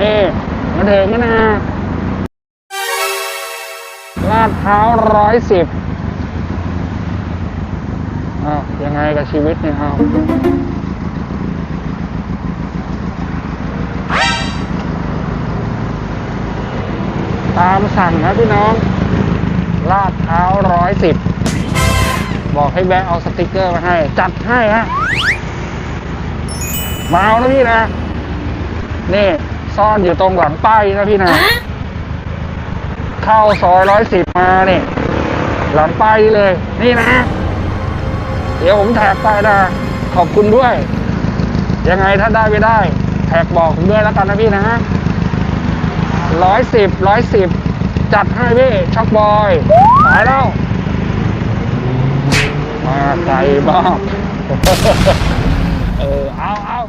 นี่มาถึงแล้วนะลาดพร้าร้อยสิบอ้าวยังไงกับชีวิตเนี่ยอ้าตามสั่งนะพี่น้อง ลาดพร้าร้อยสิบบอกให้แบงเอาสติกเกอร์มาให้ จัดให้ฮะมาเอานะพี่นะ นี่ ซ่อนอยู่ตรงหลังป้ายนะพี่นะเข้าซอยร้อยสิบมาเนี่ยหลังป้ายนี่เลย นี่นะ เดี๋ยวผมแท็กไปนะ ขอบคุณด้วย ยังไงถ้าได้ไม่ได้ แท็กบอกผมด้วยแล้วกันนะพี่นะร้อยสิบร้อยสิบจัดให้พี่ช็อกบอยหายแล้ว มาไกลมาก เออ เอาเอา